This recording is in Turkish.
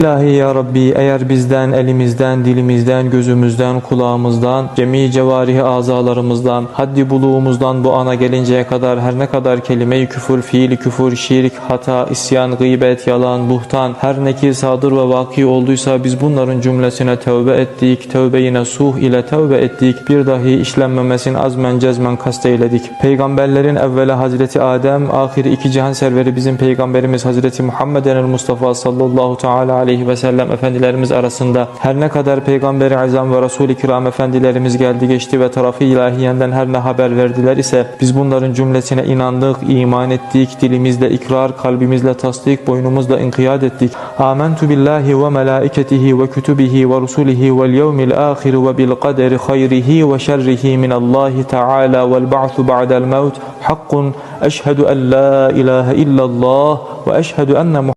İlahi ya Rabbi eğer bizden, elimizden, dilimizden, gözümüzden, kulağımızdan, cemi cevarihi azalarımızdan, haddi buluğumuzdan bu ana gelinceye kadar her ne kadar kelime-i küfür, fiil küfür, şirk, hata, isyan, gıybet, yalan, buhtan, her neki sadır ve vaki olduysa biz bunların cümlesine tövbe ettik, tövbe yine suh ile tövbe ettik, bir dahi işlenmemesini azmen cezmen kasteyledik. Peygamberlerin evveli Hazreti Adem, ahiri iki cihan serveri bizim peygamberimiz Hazreti Muhammeden el Mustafa sallallahu teala aleyhi ve sellem efendilerimiz arasında her ne kadar peygamberi azam ve Resul-i kiram efendilerimiz geldi geçti ve tarafı ilahiyenden her ne haber verdiler ise biz bunların cümlesine inandık, iman ettik, dilimizle ikrar, kalbimizle tasdik, boynumuzla inkiyat ettik. Amentu billahi ve melaiketihi ve kütübihi ve rusulihi vel yevmil ahir ve bil kaderi hayrihi ve şerrihi min Allahi Teala vel ba'thu ba'del mevt hakkun eşhedü en la ilahe illallah ve eşhedü enne